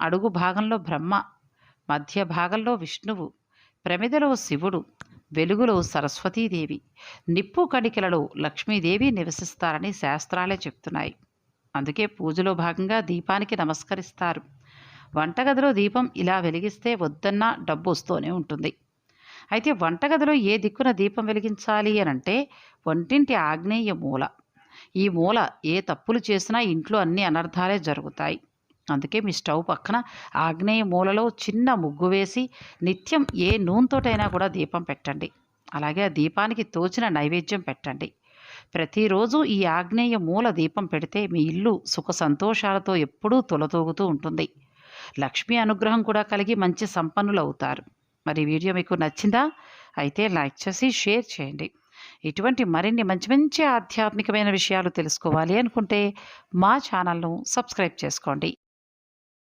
అడుగు భాగంలో బ్రహ్మ మధ్య భాగంలో విష్ణువు ప్రమిదలో శివుడు వెలుగులో సరస్వతీదేవి నిప్పు కణికలలో లక్ష్మీదేవి నివసిస్తారని శాస్త్రాలే చెప్తున్నాయి. అందుకే పూజలో భాగంగా దీపానికి నమస్కరిస్తారు. వంటగదిలో దీపం ఇలా వెలిగిస్తే వద్దన్నా డబ్బు వస్తూనే ఉంటుంది. అయితే వంటగదిలో ఏ దిక్కున దీపం వెలిగించాలి అని అంటే వంటింటి ఆగ్నేయ మూల. ఈ మూల ఏ తప్పులు చేసినా ఇంట్లో అన్ని అనర్థాలే జరుగుతాయి. అందుకే మీ స్టవ్ పక్కన ఆగ్నేయ మూలలో చిన్న ముగ్గు వేసి నిత్యం ఏ నూనెతోటైనా కూడా దీపం పెట్టండి. అలాగే ఆ దీపానికి తోచిన నైవేద్యం పెట్టండి. ప్రతిరోజు ఈ ఆగ్నేయ మూల దీపం పెడితే మీ ఇల్లు సుఖ సంతోషాలతో ఎప్పుడూ తొలతూగుతూ ఉంటుంది. లక్ష్మీ అనుగ్రహం కూడా కలిగి మంచి సంపన్నులు అవుతారు. మరి వీడియో మీకు నచ్చిందా? అయితే లైక్ చేసి షేర్ చేయండి. ఇటువంటి మరిన్ని మంచి మంచి ఆధ్యాత్మికమైన విషయాలు తెలుసుకోవాలి అనుకుంటే మా ఛానల్ను సబ్స్క్రైబ్ చేసుకోండి.